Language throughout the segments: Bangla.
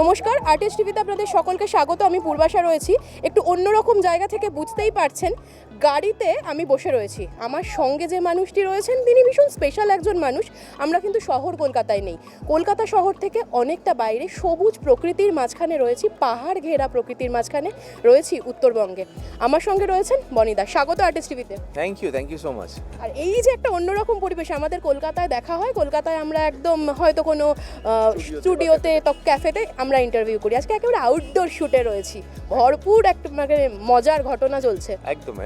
নমস্কার আর্টিস্ট টিভিতে আপনাদের সকলকে স্বাগত। আমি পূর্বাশা রয়েছি। একটু অন্যরকম জায়গা থেকে বুঝতেই পারছেন গাড়িতে আমি বসে রয়েছি। আমার সঙ্গে যে মানুষটি রয়েছেন তিনি ভীষণ স্পেশাল একজন মানুষ। আমরা কিন্তু শহর কলকাতায় নেই। কলকাতা শহর থেকে অনেকটা বাইরে সবুজ প্রকৃতির মাঝখানে রয়েছি পাহাড় ঘেরা প্রকৃতির মাঝখানে রয়েছি উত্তরবঙ্গে। আমার সঙ্গে রয়েছেন বনিদা স্বাগত আর্টিস্ট টিভিতে thank you thank you so much আর এই যে একটা অন্যরকম পরিবেশ আমাদের কলকাতায় দেখা হয়। কলকাতায় আমরা একদম হয়তো কোনো স্টুডিওতে তো ক্যাফেতে আমরা ইন্টারভিউ করি। আজকে একেবারে আউটডোর শুটে রয়েছি। ভরপুর একটা মানে মজার ঘটনা চলছে। একদম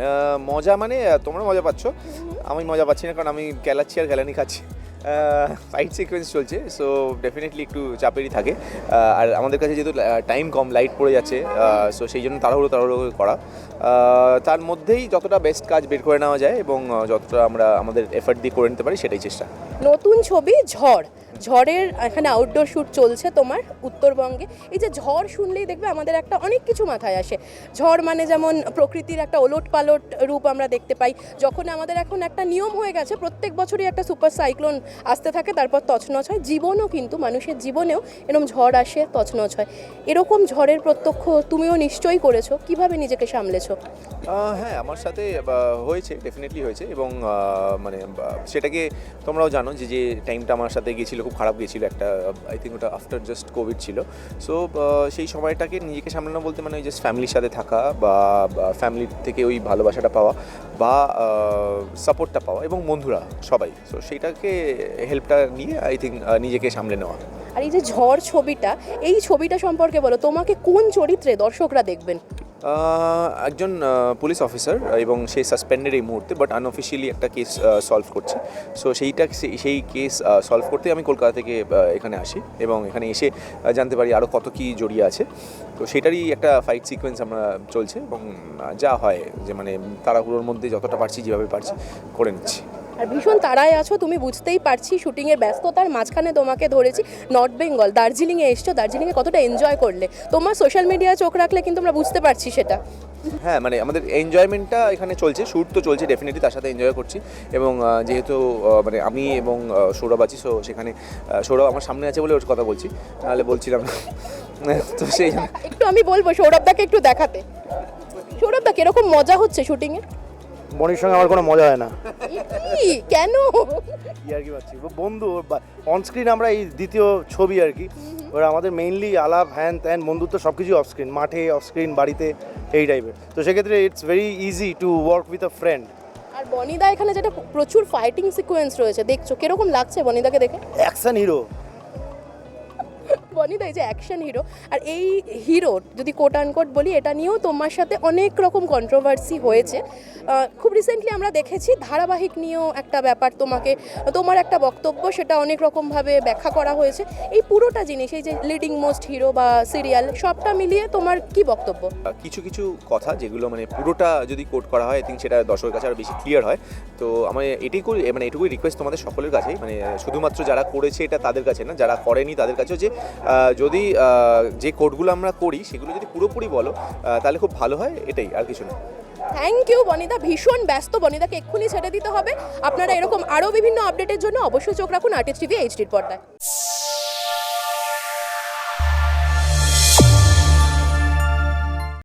মজা মানে তোমরা মজা পাচ্ছ। আমি মজা পাচ্ছি না কারণ আমি গেলাচ্ছি আর গেলানি খাচ্ছি। ফাইট সিকোয়েন্স চলছে সো ডেফিনেটলি একটু চাপেরই থাকে। আর আমাদের কাছে যেহেতু টাইম কম লাইট পড়ে যাচ্ছে সো সেই জন্য তাড়াহুড়ো তাড়াহুড়ো করা। তার মধ্যেই যতটা বেস্ট কাজ বের করে নেওয়া যায় এবং যতটা আমরা আমাদের এফার্ট দিয়ে করে নিতে পারি সেটাই চেষ্টা। নতুন ছবি ঝড়। ঝড়ের এখানে আউটডোর শ্যুট চলছে তোমার উত্তরবঙ্গে। এই যে ঝড় শুনলেই দেখবে আমাদের একটা অনেক কিছু মাথায় আসে। ঝড় মানে যেমন প্রকৃতির একটা ওলট পালট রূপ আমরা দেখতে পাই। যখন আমাদের এখন একটা নিয়ম হয়ে গেছে, প্রত্যেক বছরই একটা সুপার সাইক্লোন আসতে থাকে, তারপর তছনছ হয়। জীবনও কিন্তু, মানুষের জীবনেও এরকম ঝড় আসে, তছনছ হয়। এরকম ঝড়ের প্রত্যক্ষ তুমিও নিশ্চয়ই করেছ। কীভাবে নিজেকে সামলেছো? হ্যাঁ আমার সাথে হয়েছে ডেফিনেটলি হয়েছে। এবং মানে সেটাকে তোমরাও জানো যে যে টাইমটা আমার সাথে গিয়েছিল খুব খারাপ গিয়েছিল একটা আই থিঙ্ক ওটা আফটার জাস্ট কোভিড ছিল। সো সেই সময়টাকে নিজেকে সামলানো বলতে মানে ওই জাস্ট ফ্যামিলির সাথে থাকা বা ফ্যামিলির থেকে ওই ভালোবাসাটা পাওয়া বা সাপোর্টটা পাওয়া এবং বন্ধুরা সবাই। সো সেইটাকে হেল্পটা নিয়ে আই থিঙ্ক নিজেকে সামলে নেওয়া। আর এই যে ঝড় ছবিটা, এই ছবিটা সম্পর্কে বলো, তোমাকে কোন চরিত্রে দর্শকরা দেখবেন? একজন পুলিশ অফিসার এবং সে সাসপেন্ডেড এই মুহূর্তে বাট আনঅফিসিয়ালি একটা কেস সলভ করছে। সো সেইটা, সেই- কেস সলভ করতে আমি কলকাতা থেকে এখানে আসি এবং এখানে এসে জানতে পারি আরও কত কী জড়িয়ে আছে। তো সেটারই একটা ফাইট সিকোয়েন্স আমরা চলছে এবং যা হয়, যে মানে তাড়াহুড়োর মধ্যে যতটা পারছি যেভাবে পারছি, করে নিচ্ছি। আর ভীষণ তাড়ায় আছো তুমি বুঝতেই পারছি শুটিংয়ের ব্যস্ততার মাঝখানে তোমাকে ধরেছি নর্থ বেঙ্গল দার্জিলিংয়ে এসছো দার্জিলিংয়ে কতটা এনজয় করলে? তোমার সোশ্যাল মিডিয়ায় চোখ রাখলে কিন্তু আমরা বুঝতে পারছি সেটা। হ্যাঁ মানে আমাদের এনজয়মেন্টটা এখানে চলছে শ্যুট তো চলছে ডেফিনেটলি তার সাথে এনজয় করছি। এবং যেহেতু মানে আমি এবং সৌরভ আছি সো সেখানে সৌরভ আমার সামনে আছে বলে ওর কথা বলছি। তাহলে বলছিলাম তো সেই একটু আমি বলব সৌরভদাকে একটু দেখাতে। সৌরভদা কীরকম মজা হচ্ছে শুটিংয়ে বনির সঙ্গে আমার কোনো মজা হয় না। কি? কেন? আর কি পাচ্ছি বন্ধু অনস্ক্রিন আমরা এই দ্বিতীয় ছবি আর কি। ওরা আমাদের মেইনলি আলাপ হ্যান ত্যান বন্ধুত্ব সব কিছুই অফ স্ক্রিন মাঠে অফ স্ক্রিন বাড়িতে এই টাইপের তো সেক্ষেত্রে it's very easy to work with a friend আর বনিদা এখানে যেটা প্রচুর ফাইটিং সিকোয়েন্স রয়েছে দেখছ? কীরকম লাগছে বনিদাকে দেখে? অ্যাকশন হিরো বনিদা এই যে অ্যাকশন হিরো আর এই হিরো যদি কোট আনকোট বলি, এটা নিয়েও তোমার সাথে অনেক রকম কন্ট্রোভার্সি হয়েছে। খুব রিসেন্টলি আমরা দেখেছি ধারাবাহিক নিয়েও একটা ব্যাপার তোমাকে, তোমার একটা বক্তব্য, সেটা অনেক রকমভাবে ব্যাখ্যা করা হয়েছে। এই পুরোটা জিনিস, এই যে লিডিং মোস্ট হিরো বা সিরিয়াল সবটা মিলিয়ে তোমার কি বক্তব্য? কিছু কিছু কথা যেগুলো মানে পুরোটা যদি কোট করা হয় আই থিঙ্ক সেটা দর্শকের কাছে আরও বেশি ক্লিয়ার হয়। তো আমি এটাই করি মানে এটুকুই রিকোয়েস্ট তোমাদের সকলের কাছেই। মানে শুধুমাত্র যারা করেছে এটা তাদের কাছে না, যারা করেনি তাদের কাছেও যে যদি যে কোডগুলো আমরা করি, সেগুলো যদি পুরোপুরি বলো তাহলে খুব ভালো হয়, এটাই, আর কিছু না। থ্যাংক ইউ বনিদা ভীষণ ব্যস্ত বনিদাকে এক্ষুনি ছেড়ে দিতে হবে। আপনারা এরকম আরও বিভিন্ন আপডেটের জন্য অবশ্যই চোখ রাখুন আর্টিস্ট টিভি এইচডির পর্দায়।